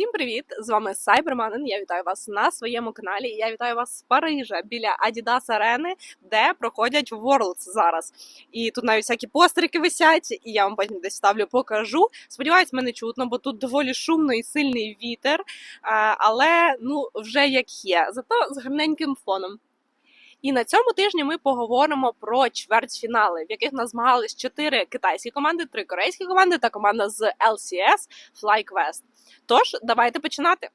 Всім привіт! З вами Сайберманин. Я вітаю вас на своєму каналі. Я вітаю вас з Парижа біля Adidas Арени, де проходять Worlds зараз. І тут навіть всякі постерики висять, і я вам потім десь ставлю, покажу. Сподіваюсь, мене чутно, бо тут доволі шумно і сильний вітер. Але ну вже як є, зато з гарненьким фоном. І на цьому тижні ми поговоримо про чвертьфінали, в яких нас змагались чотири китайські команди, три корейські команди та команда з LCS FlyQuest. Тож, давайте починати.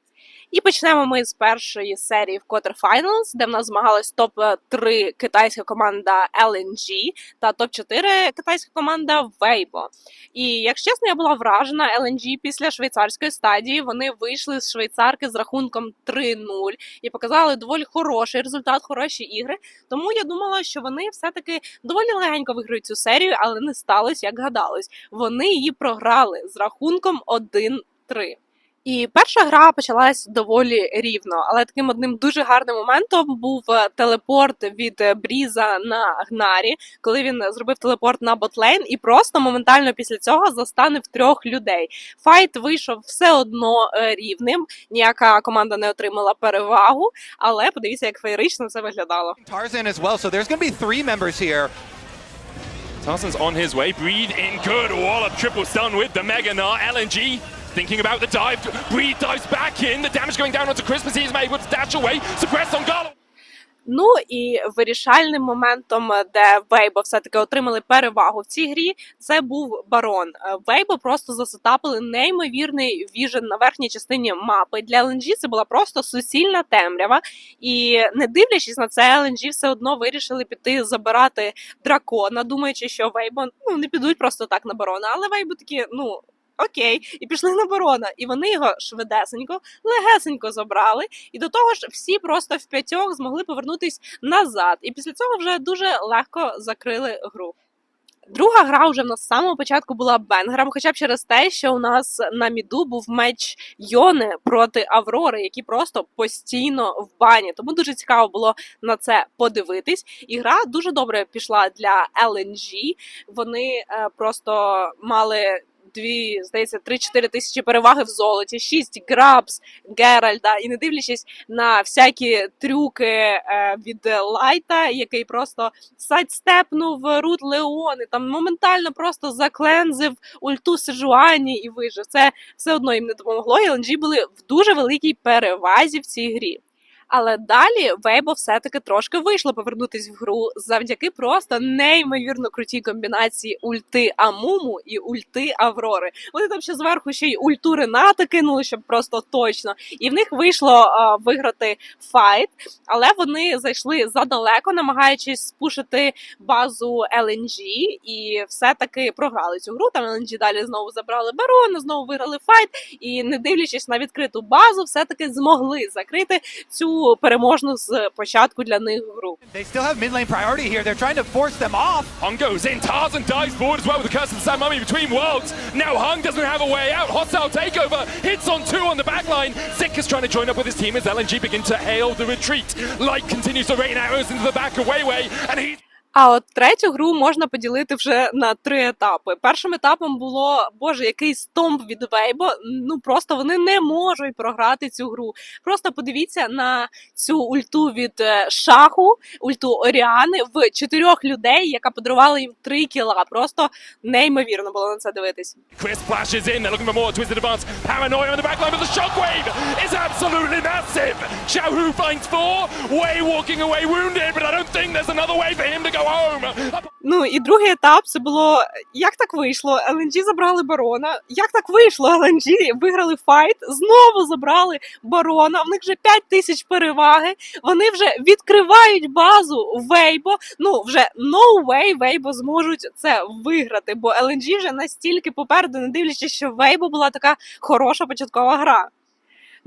І почнемо ми з першої серії в Quarterfinals, де в нас змагалась топ-3 китайська команда LNG та топ-4 китайська команда Weibo. І якщо чесно, я була вражена LNG після швейцарської стадії. Вони вийшли з швейцарки з рахунком 3-0 і показали доволі хороший результат, хороші ігри. Тому я думала, що вони все-таки доволі легенько виграють цю серію, але не сталося, як гадалось. Вони її програли з рахунком 1-3. І перша гра почалась доволі рівно, але таким одним дуже гарним моментом був е, телепорт від е, Бріза на Гнарі, коли він зробив телепорт на ботлейн і просто моментально після цього застанив трьох людей. Файт вийшов все одно е, рівним. Ніяка команда не отримала перевагу, але подивіться, як феєрично це виглядало. Tarzan as well, so there's going to be three members here. Tarzan's on his way. Breed in good. Wallop triple stun with the Mega Gnar. LNG thinking about the dive. Breed dives back in. The damage going down onto Christmas. He's able to dash away. Suppressed on Galo. Ну і вирішальним моментом, де Вейбо все-таки отримали перевагу в цій грі, це був барон. Вейбо просто засетапили неймовірний віжен на верхній частині мапи. Для LNG це була просто суцільна темрява. І не дивлячись на це, LNG все одно вирішили піти забирати дракона, думаючи, що Вейбо ну не підуть просто так на барона. Але Вейбо такі, ну. Окей, і пішли на барона, і вони його швидесенько, легесенько забрали. І до того ж, всі просто в п'ятьох змогли повернутись назад. І після цього вже дуже легко закрили гру. Друга гра вже в нас з самого початку була бенгером, хоча б через те, що у нас на міду був меч Йони проти Аврори, які просто постійно в бані. Тому дуже цікаво було на це подивитись. І гра дуже добре пішла для LNG. Вони е, просто мали. Дві, здається, 3-4 тисячі переваги в золоті, 6 грабс Геральда, і не дивлячись на всякі трюки е, від Лайта, який просто сайдстепнув Рут Леон, і там моментально просто заклензив ульту Сежуані і вижив. Це все одно їм не допомогло. І LNG були в дуже великій перевазі в цій грі. Але далі Вейбо все-таки трошки вийшло повернутись в гру завдяки просто неймовірно крутій комбінації ульти Амуму і ульти Аврори. Вони там ще зверху ще й ульту Рената кинули, щоб просто точно. І в них вийшло а, виграти файт, але вони зайшли задалеко, намагаючись спушити базу LNG, і все-таки програли цю гру. Там LNG далі знову забрали барона, знову виграли файт, і не дивлячись на відкриту базу, все-таки змогли закрити цю переможну з початку для них гру. They still have mid lane priority here. They're trying to force them off. Hung goes in. Tarzan dives forward as well with the curse of the Sand Mummy between worlds. Now Hung doesn't have a way out. Hostile takeover. Hits on two on the back line. Zik is trying to join up with his team as LNG begin to hail the retreat. Light continues to rain arrows into the back of Weiwei, and he's А от третю гру можна поділити вже на три етапи. Першим етапом було боже, який стомп від Вейбо. Ну просто вони не можуть програти цю гру. Просто подивіться на цю ульту від е, шаху, ульту Оріани в чотирьох людей, яка подарувала їм три кіла. Просто неймовірно було на це дивитись. Chris flashes in. They're looking for more twisted advance. Paranoia on the back line, but the shockwave is absolutely go. Ну і другий етап це було як так вийшло? LNG забрали барона. Як так вийшло? LNG виграли файт, знову забрали барона. В них вже 5 тисяч переваги. Вони вже відкривають базу Вейбо. Ну вже no way Вейбо зможуть це виграти, бо LNG вже настільки попереду, не дивлячись, що Вейбо була така хороша початкова гра.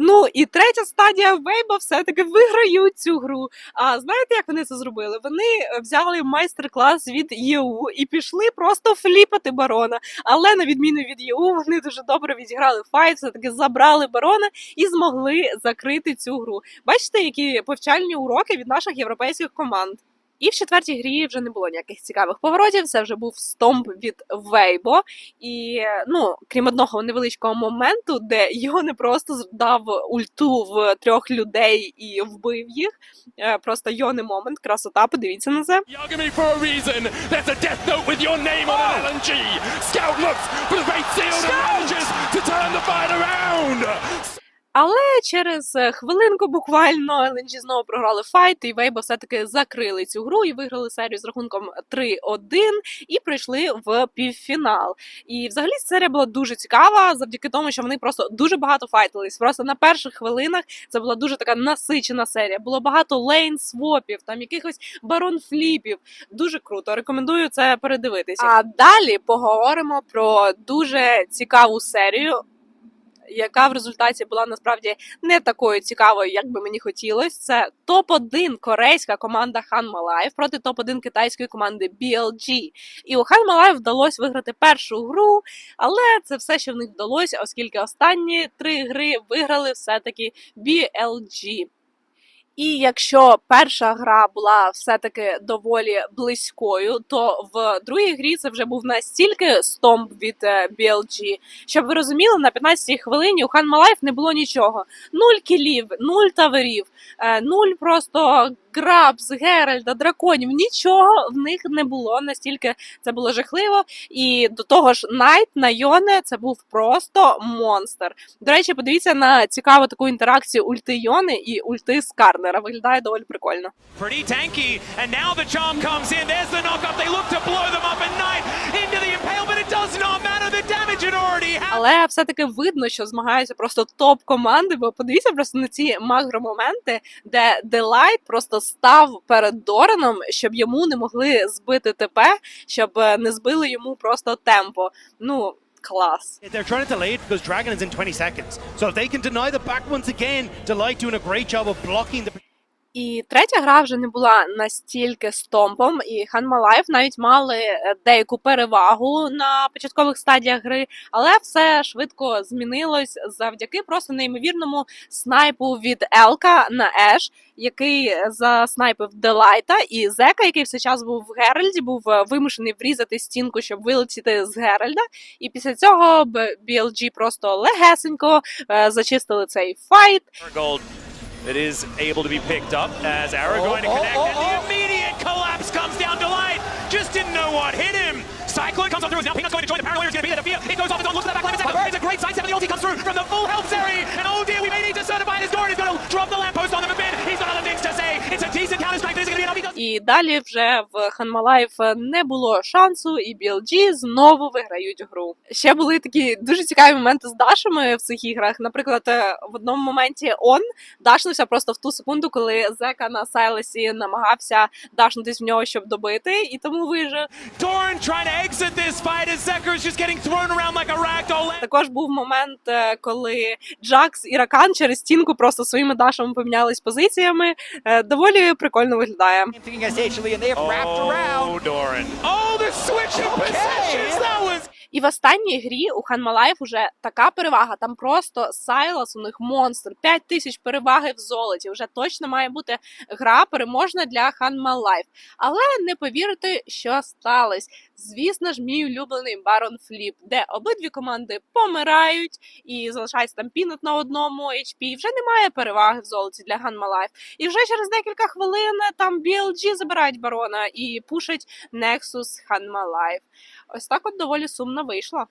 Ну і третя стадія Вейба все-таки виграють цю гру. А знаєте, як вони це зробили? Вони е, взяли майстер-клас від ЄУ і пішли просто фліпати барона. Але на відміну від ЄУ, вони дуже добре відіграли файт, все таки забрали барона і змогли закрити цю гру. Бачите, які повчальні уроки від наших європейських команд. І в четвертій грі вже не було ніяких цікавих поворотів. Це вже був стомп від Вейбо. І ну, крім одного невеличкого моменту, де його не просто дав ульту в трьох людей і вбив їх. Е, Просто йоний момент, красота, подивіться на це. Але через е, хвилинку буквально LNG знову програли файт, і Вейбо все-таки закрили цю гру і виграли серію з рахунком 3-1 і прийшли в півфінал. І взагалі серія була дуже цікава завдяки тому, що вони просто дуже багато файтились. Просто на перших хвилинах це була дуже така насичена серія. Було багато лейн свопів, там якихось барон фліпів. Дуже круто. Рекомендую це передивитися. А далі поговоримо про дуже цікаву серію яка в результаті була насправді не такою цікавою, як би мені хотілося. Це топ-1 корейська команда Hanma Life проти топ-1 китайської команди BLG. І у Hanma Life вдалося виграти першу гру, але це все, що в них вдалося, оскільки останні три гри виграли все-таки BLG. І якщо перша гра була все-таки доволі близькою, то в другій грі це вже був настільки стомп від е, BLG, щоб ви розуміли, на 15-й хвилині у Хан Life не було нічого. Нуль кілів, нуль таверів, е, нуль просто Грабс, Геральда, драконів. Нічого в них не було. Настільки це було жахливо. І до того ж, Найт на Йоне це був просто монстр. До речі, подивіться на цікаву таку інтеракцію ульти Йони і ульти Скарнера. Виглядає доволі прикольно. Pretty tanky, and now the Але все-таки видно, що змагаються просто топ команди, бо подивіться просто на ці макро-моменти, де Делайт просто став перед Дораном, щоб йому не могли збити ТП, щоб е, не збили йому просто темпо. Ну. Клас. They're trying to delay it because Dragon is in 20 seconds. So if they can deny the back once again, Delight doing a great job of blocking the. І третя гра вже не була настільки стомпом, і Hanma Life навіть мали е, деяку перевагу на початкових стадіях гри, але все швидко змінилось завдяки просто неймовірному снайпу від Елка на Еш, який заснайпив Делайта, і Зека, який все час був в Геральді, був е, вимушений врізати стінку, щоб вилетіти з Геральда. І після цього BLG просто легесенько е, зачистили цей файт. That is able to be picked up as Aragorn oh, to connect, oh, and the oh, immediate collapse comes down. to light. just didn't know what hit him. Cyclone comes up through. Now Peanut's going to join the Paranoia. He's going to be there to feel. It goes off its own. Looks at that back line. It's, it's a great and The ulti comes through from the full health Zeri. And oh dear, we may need to certify his door. And He's going to drop the lamppost on them a. He's got other things to say. It's a decent counter strike. This going to be enough. І далі вже в Life не було шансу, і BLG знову виграють гру. Ще були такі дуже цікаві моменти з дашами в цих іграх. Наприклад, е, в одному моменті он дашнувся просто в ту секунду, коли Зека на Сайлесі намагався дашнутись в нього, щоб добити, і тому вижив. Doran trying to Також був момент, е, коли Джакс і Ракан через стінку просто своїми дашами помінялись позиціями. Е, Доволі прикольно виглядає. Oh, Doran. Oh, the switch of possessions. That was І в останній грі у Life уже така перевага. Там просто Сайлас у них монстр, 5 тисяч переваги в золоті. Вже точно має бути гра переможна для Life. Але не повірите, що сталося. Звісно ж, мій улюблений Барон Фліп, де обидві команди помирають і залишається там пінот на одному HP. Вже немає переваги в золоті для Life. І вже через декілька хвилин там BLG забирають барона і пушать Nexus Life. Ось так от доволі сумно вийшло.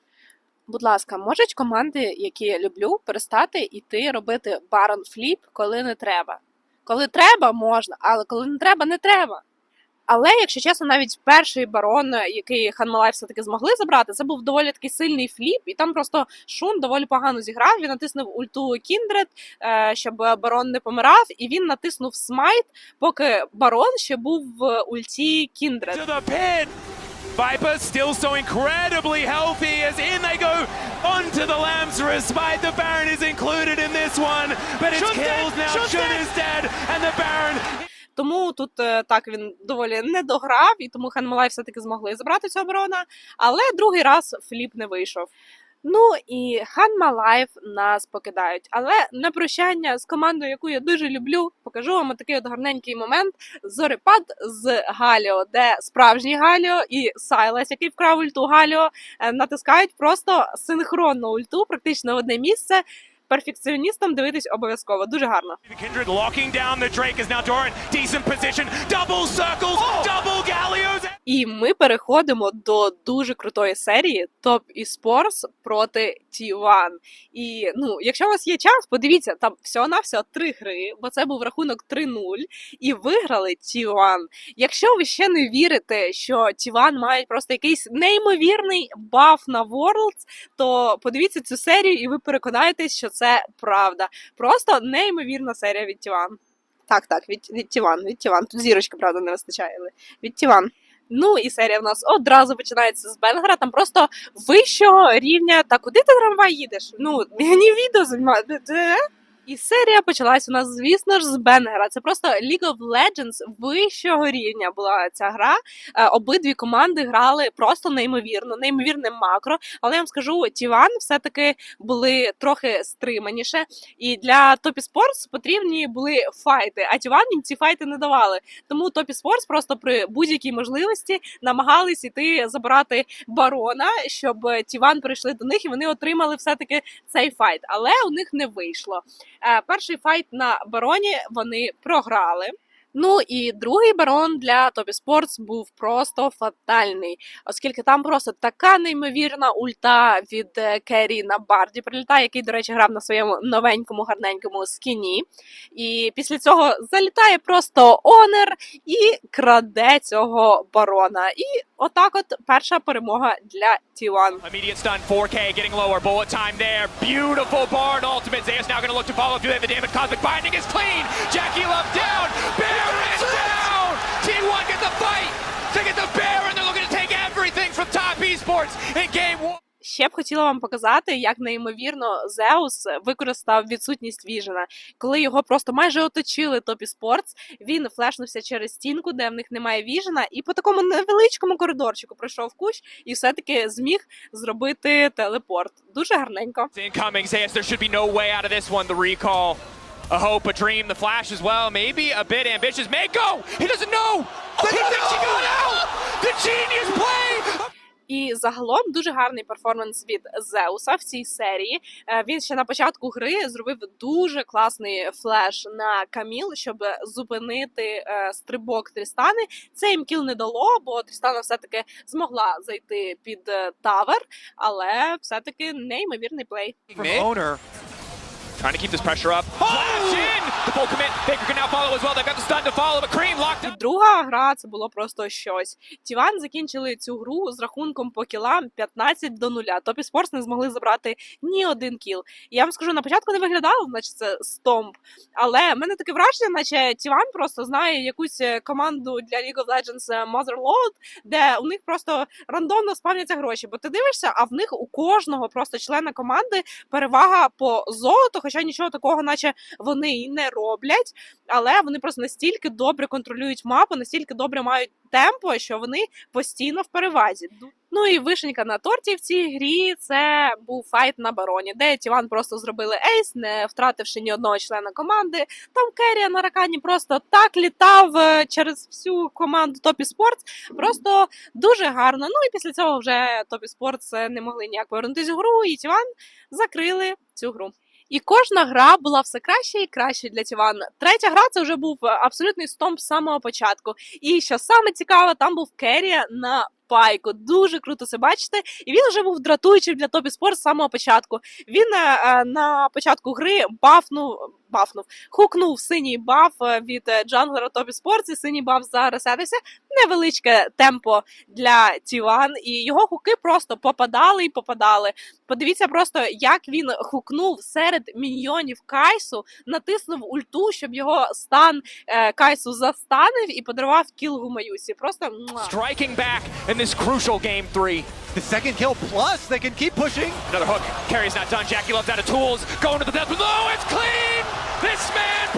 Будь ласка, можуть команди, які я люблю, перестати йти робити барон фліп, коли не треба. Коли треба, можна, але коли не треба, не треба. Але, якщо чесно, навіть перший барон, який Ханмалай все-таки змогли забрати, це був доволі такий сильний фліп, і там просто Шун доволі погано зіграв. Він натиснув ульту Кіндред, щоб барон не помирав, і він натиснув смайт, поки барон ще був в ульті Кіндред. Viper still so incredibly healthy as in they go onto the Lamb's respite. The Baron is included in this one, but it's kills now. Shun is dead, and the Baron Тому тут е, так він доволі не дограв, і тому Хенмалай все-таки змогли забрати цього барона. Але другий раз фліп не вийшов. Ну і Hanma Life нас покидають. Але на прощання з командою, яку я дуже люблю, покажу вам такий от гарненький момент. Зорепад з Галіо, де справжній Галіо і Сайлас, який вкрав ульту Галіо, е, натискають просто синхронну ульту, практично в одне місце. Перфекціоністам дивитись обов'язково. Дуже гарно. Kindred locking down the Drake is now Doran. Decent position. Double circles. Double Gallios. І ми переходимо до дуже крутої серії Top eSports проти T1. І ну, якщо у вас є час, подивіться, там всього на всього три гри, бо це був рахунок 3-0, і виграли T1. Якщо ви ще не вірите, що T1 мають просто якийсь неймовірний баф на Worlds, то подивіться цю серію, і ви переконаєтесь, що це правда. Просто неймовірна серія від T1. Так, так, від, від T1, від T1. Тут зірочки, правда, не вистачає, але від T1. Ну і серія в нас одразу починається з Бенгера. Там просто вищого рівня. Та куди ти трамвай їдеш? Ну мені відео знімати. І серія почалась у нас, звісно ж, з Бенгера. Це просто League of Legends вищого рівня була ця гра. Е, Обидві команди грали просто неймовірно, неймовірне макро. Але я вам скажу, Тіван все-таки були трохи стриманіше. І для Топі Спортс потрібні були файти. А Тіван їм ці файти не давали. Тому Топі Спортс просто при будь-якій можливості намагались іти забирати барона, щоб Тіван прийшли до них і вони отримали все-таки цей файт. Але у них не вийшло. Е, Перший файт на бароні вони програли. Ну і другий барон для Тобі Спортс був просто фатальний, оскільки там просто така неймовірна ульта від е, Керрі на Барді прилітає, який, до речі, грав на своєму новенькому гарненькому скіні. І після цього залітає просто Онер і краде цього барона. І отак, от перша перемога для T1. Immediate stun, 4K getting lower. Bullet time ultimate. Zeus now going to look to follow through there. The damage cosmic binding is clean. Jackie Love down. Baron Top Esports in game one. Ще б хотіла вам показати, як неймовірно Зеус використав відсутність Віжена. Коли його просто майже оточили Топі Спортс, він флешнувся через стінку, де в них немає Віжена, і по такому невеличкому коридорчику пройшов кущ і все-таки зміг зробити телепорт. Дуже гарненько. It's incoming. Zeus, there should be no way out of this one. The recall. A hope, a dream, the flash as well. Maybe a bit ambitious. May go. He doesn't know. he thinks he got out. The genius play. І загалом дуже гарний перформанс від Зеуса в цій серії. Е, Він ще на початку гри зробив дуже класний флеш на Каміл, щоб зупинити е, стрибок Трістани. Це їм кіл не дало, бо Трістана все-таки змогла зайти під е, тавер, але все-таки неймовірний плей. Trying to keep this pressure up. Flash in! The full commit. Baker can now follow as well. They've got the stun to follow, but Cream locked out. друга гра це було просто щось. Тіван закінчили цю гру з рахунком по кілам 15 до 0. Топі Спортс не змогли забрати ні один кіл. І я вам скажу, на початку не виглядало, наче це стомп. Але в мене таке враження, наче Тіван просто знає якусь е, команду для League of Legends е, Motherload, де у них просто рандомно спавняться гроші. Бо ти дивишся, а в них у кожного просто члена команди перевага по золоту, хоча нічого такого, наче вони і не роблять. Але вони просто настільки добре контролюють мапу, настільки добре мають темпо, що вони постійно в перевазі. Ну і вишенька на торті в цій грі це був файт на бароні, де Тіван просто зробили ейс, не втративши ні одного члена команди. Там Керрі на ракані просто так літав е, через всю команду Топі Спортс. Просто дуже гарно. Ну і після цього вже Топі Спортс е, не могли ніяк повернутися в гру, і Тіван закрили цю гру. І кожна гра була все краще і краще для Тівана. Третя гра це вже був е, абсолютний стомп з самого початку. І що саме цікаве, там був Керрі на пайку. Дуже круто це бачити. І він вже був дратуючим для Топі Спорт з самого початку. Він е, е, на початку гри бафнув. Бафнув, хукнув синій баф е, від джанглера Топі Спортс, і синій баф заресетився. Невеличке темпо для Тіван, і його хуки просто попадали і попадали. Подивіться просто, як він хукнув серед міньйонів Кайсу, натиснув ульту, щоб його стан Кайсу застанив і подарував кіл Гумаюсі. Просто back in this crucial game three. The second kill plus they can keep pushing. Another hook. Carry's not done. Jackie Love's out of tools. Going to the depth. No, it's clean! This man!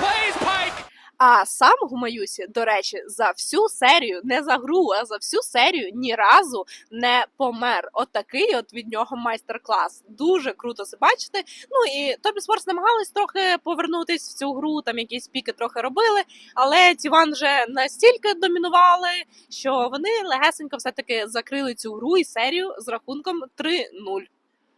А сам Гумаюсі, до речі, за всю серію, не за гру, а за всю серію ні разу не помер. От такий от від нього майстер-клас. Дуже круто це бачити. Ну і Тобі Спортс намагались трохи повернутись в цю гру, там якісь піки трохи робили, але Тіван вже настільки домінували, що вони легесенько все-таки закрили цю гру і серію з рахунком 3-0.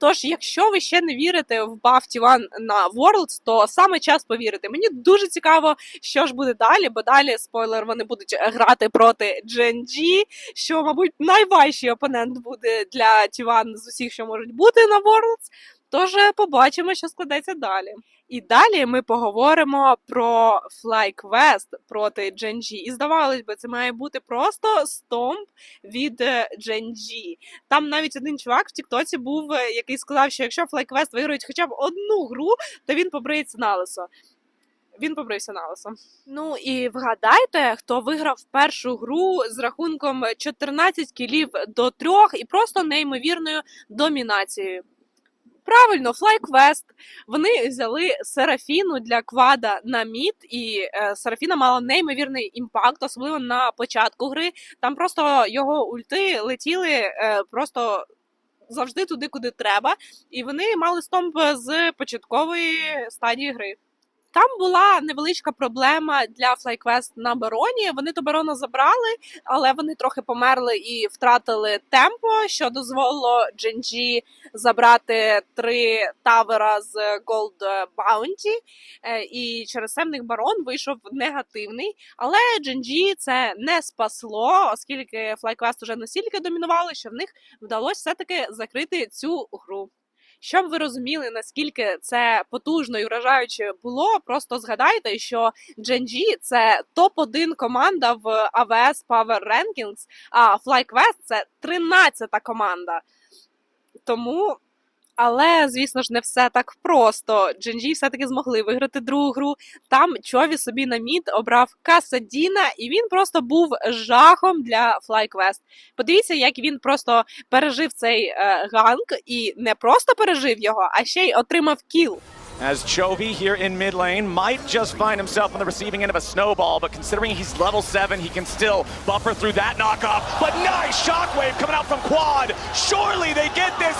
Тож, якщо ви ще не вірите в баф Тіван на Worlds, то саме час повірити. Мені дуже цікаво, що ж буде далі, бо далі спойлер вони будуть грати проти Дженджі, що, мабуть, найважчий опонент буде для Тіван з усіх, що можуть бути на Worlds. Тож е, побачимо, що складеться далі. І далі ми поговоримо про FlyQuest проти Дженджі. І здавалось би, це має бути просто стомп від Дженджі. Там навіть один чувак в Тіктоці був, е, який сказав, що якщо FlyQuest виграють хоча б одну гру, то він побриється на лисо. Він побрився на лисо. Ну і вгадайте, хто виграв першу гру з рахунком 14 кілів до 3 і просто неймовірною домінацією. Правильно, FlyQuest. Вони взяли Серафіну для квада на мід, і е, Серафіна мала неймовірний імпакт, особливо на початку гри. Там просто його ульти летіли е, просто завжди туди, куди треба. І вони мали стомп з початкової стадії гри. Там була невеличка проблема для FlyQuest на бароні. Вони до барона забрали, але вони трохи померли і втратили темпо, що дозволило Дженджі забрати три тавера з Gold Bounty. Е, І через це в них барон вийшов негативний. Але Дженджі це не спасло, оскільки FlyQuest вже настільки домінували, що в них вдалося все-таки закрити цю гру. Щоб ви розуміли, наскільки це потужно і вражаюче було, просто згадайте, що Gen.G – це топ-1 команда в AWS Power Rankings, а FlyQuest – це 13-та команда. Тому, але, звісно ж, не все так просто. Gen.G все-таки змогли виграти другу гру. Там Чові собі на мід обрав Касадіна, і він просто був жахом для FlyQuest. Подивіться, як він просто пережив цей е, ганк і не просто пережив його, а ще й отримав кіл. As Chovy here in mid lane might just find himself on the receiving end of a snowball, but considering he's level 7, he can still buffer through that knockoff. But nice shockwave coming out from Quad. Surely they get this!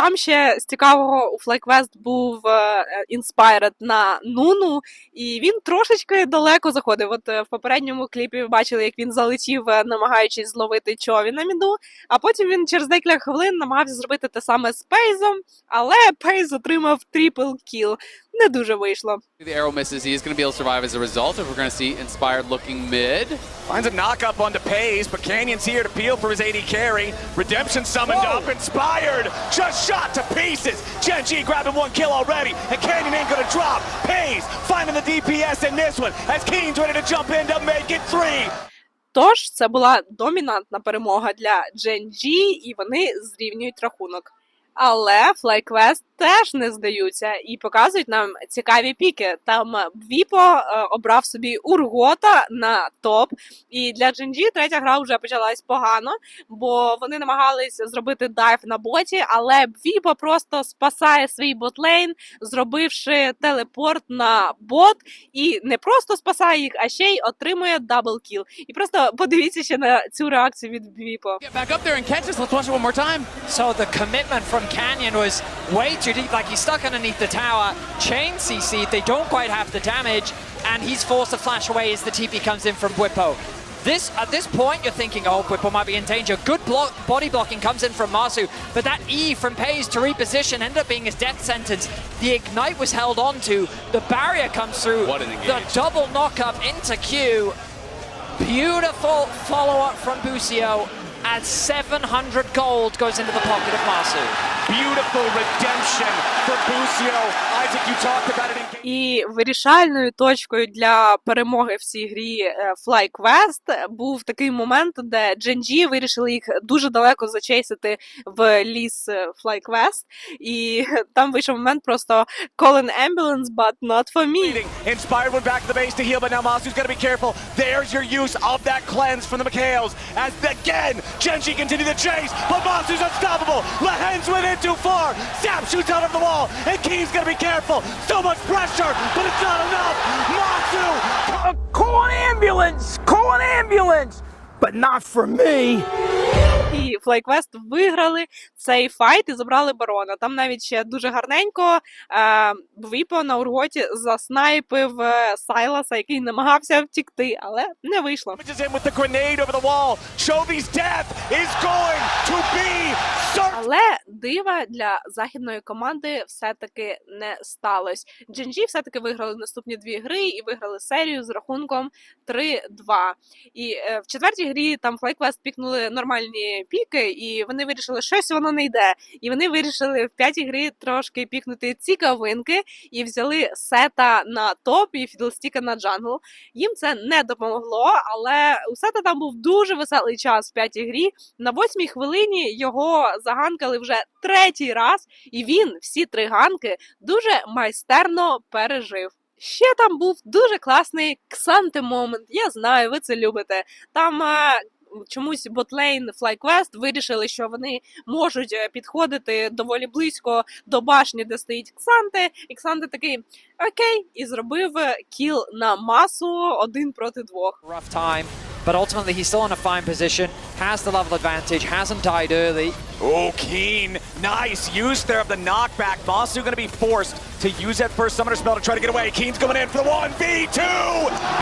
Там ще з цікавого у FlyQuest був е, Inspired на Нуну, і він трошечки далеко заходив. От е, в попередньому кліпі ви бачили, як він залетів, е, намагаючись зловити чові на міду. А потім він через декілька хвилин намагався зробити те саме з Пейзом, але Пейз отримав трипл кіл. Не дуже вийшло. The arrow misses. He is going to be able to survive as a result. If we're going to see Inspired looking mid. Finds a knockup onto Pays, but Canyon's here to peel for his AD carry. Redemption summoned Whoa. up, inspired, just shot to pieces. Gen G grabbing one kill already, and Canyon ain't gonna drop. Pays finding the DPS in this one, as Keen's ready to jump in to make it three. Тож це була домінантна перемога для Gen.G, і вони зрівнюють рахунок. Але FlyQuest теж не здаються і показують нам цікаві піки. Там Віпо е, обрав собі Ургота на топ. І для Gen.G третя гра вже почалась погано, бо вони намагались зробити дайв на боті, але Віпо просто спасає свій ботлейн, зробивши телепорт на бот, і не просто спасає їх, а ще й отримує даблкіл. І просто подивіться ще на цю реакцію від Віпо. So the commitment from Canyon was way too deep. Like he's stuck underneath the tower. Chain CC, they don't quite have the damage, and he's forced to flash away as the TP comes in from Bwipo. This at this point you're thinking, oh, Bwipo might be in danger. Good block, body blocking comes in from Masu, but that E from Pays to reposition ended up being his death sentence. The ignite was held onto. The barrier comes through. What an the double knock up into Q. Beautiful follow up from Busio. As 700 gold goes into the pocket of Masu. Beautiful redemption for Busio. Isaac, you talked about it in І вирішальною точкою для перемоги в цій грі е, FlyQuest був такий момент, де Gen.G вирішили їх дуже далеко зачейсити в ліс е, FlyQuest. І там вийшов момент просто call an ambulance, but not for me. Inspired went back to the base to heal, but now Masu's got to be careful. There's your use of that cleanse from the McHales. As again, Genji continue the chase, but Masu's unstoppable. Lehen's went in too far. Sap shoots out of the wall, and Key's to be careful. So much pressure, but it's not enough. Masu ambulance! Call an ambulance! But not for me! І FlyQuest виграли цей файт і забрали барона. Там навіть ще дуже гарненько е, Віпо на Урготі заснайпив е, Сайласа, який намагався втікти, але не вийшло. With the grenade over the wall. Chovy's death is going to be. Але дива для західної команди все-таки не сталося. GNG все-таки виграли наступні дві гри і виграли серію з рахунком 3-2. І е, в четвертій грі там FlyQuest пікнули нормальні піки, і вони вирішили, що щось воно не йде. І вони вирішили в п'ятій грі трошки пікнути цікавинки і взяли сета на топ і фідлстіка на джангл. Їм це не допомогло, але у сета там був дуже веселий час в п'ятій грі. На восьмій хвилині його заганкали вже третій раз, і він всі три ганки дуже майстерно пережив. Ще там був дуже класний ксанти момент. Я знаю, ви це любите. Там е, чомусь ботлейн FlyQuest вирішили, що вони можуть е, підходити доволі близько до башні, де стоїть Ксанте. І Ксанте такий окей, і зробив е, кіл на масу один проти двох. Rough time, but ultimately he's still in a fine position, has the level advantage, hasn't died early. Oh, Keen. Nice use there of the knockback. Masu gonna to be forced to use that first summoner spell to try to get away. Keen's coming in for the 1v2.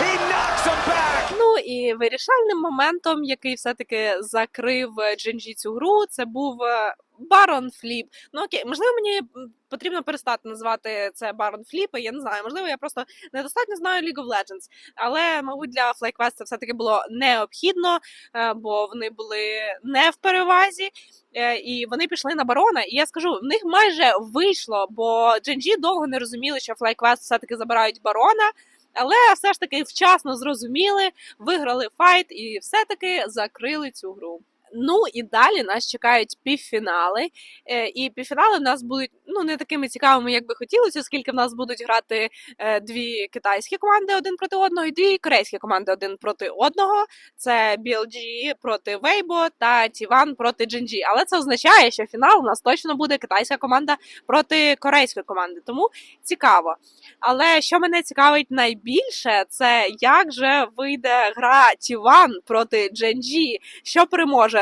He knocks him back. Ну і вирішальним моментом, який все-таки закрив Джинджі цю гру, це був е, Барон Фліп. Ну окей, можливо, мені потрібно перестати називати це Барон Фліп. Я не знаю, можливо, я просто недостатньо знаю League of Legends. Але, мабуть, для FlyQuest це все-таки було необхідно, е, бо вони були не в перевазі. е, І вони пішли на барона, і я скажу, в них майже вийшло, бо GNG довго не розуміли, що FlyQuest все-таки забирають барона, але все ж таки вчасно зрозуміли, виграли файт і все-таки закрили цю гру. Ну і далі нас чекають півфінали. Е, І півфінали в нас будуть ну не такими цікавими, як би хотілося, оскільки в нас будуть грати е, дві китайські команди один проти одного, і дві корейські команди один проти одного. Це BLG проти Weibo та T1 проти GNG. Але це означає, що фінал у нас точно буде китайська команда проти корейської команди. Тому цікаво. Але що мене цікавить найбільше, це як же вийде гра T1 проти GNG, що переможе.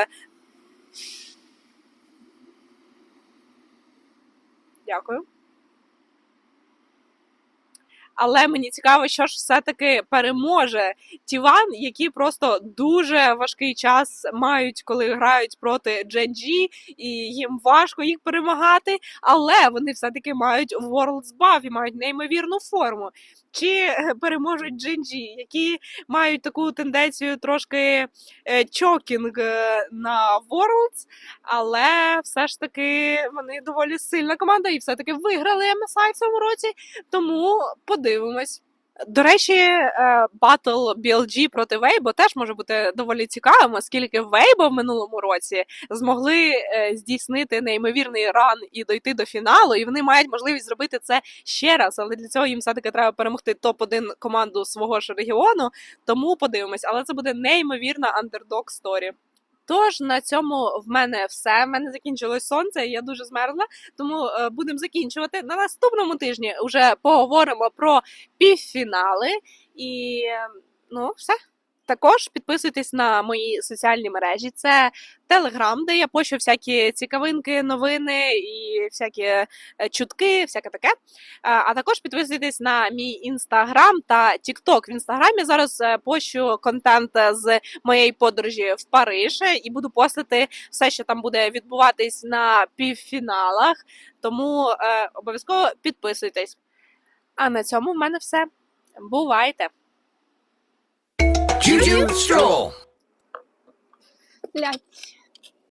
Дякую. Але мені цікаво, що ж все-таки переможе Тіван, які просто дуже важкий час мають, коли грають проти Дженджі, і їм важко їх перемагати, але вони все-таки мають Worlds Buff і мають неймовірну форму. Чи е, переможуть Джинджі, які мають таку тенденцію трошки е, чокінг е, на Worlds, але все ж таки вони доволі сильна команда і все-таки виграли MSI в цьому році. Тому подивимось. До речі, е, батл BLG проти Weibo теж може бути доволі цікавим, оскільки Weibo в минулому році змогли е, здійснити неймовірний ран і дойти до фіналу, і вони мають можливість зробити це ще раз. Але для цього їм все-таки треба перемогти топ-1 команду свого ж регіону. Тому подивимось, але це буде неймовірна андердог сторі. Тож на цьому в мене все. В мене закінчилось сонце, і я дуже змерзла. Тому е, будемо закінчувати. На наступному тижні вже поговоримо про півфінали. І е, ну, все. Також підписуйтесь на мої соціальні мережі. Це Телеграм, де я пощу всякі цікавинки, новини і всякі е, чутки, всяке таке. А а також підписуйтесь на мій інстаграм та Тікток. В інстаграмі зараз е, пощу контент з моєї подорожі в Париж е, і буду постити все, що там буде відбуватись на півфіналах. Тому е, обов'язково підписуйтесь. А на цьому в мене все. Бувайте! Juju Stroll. Let's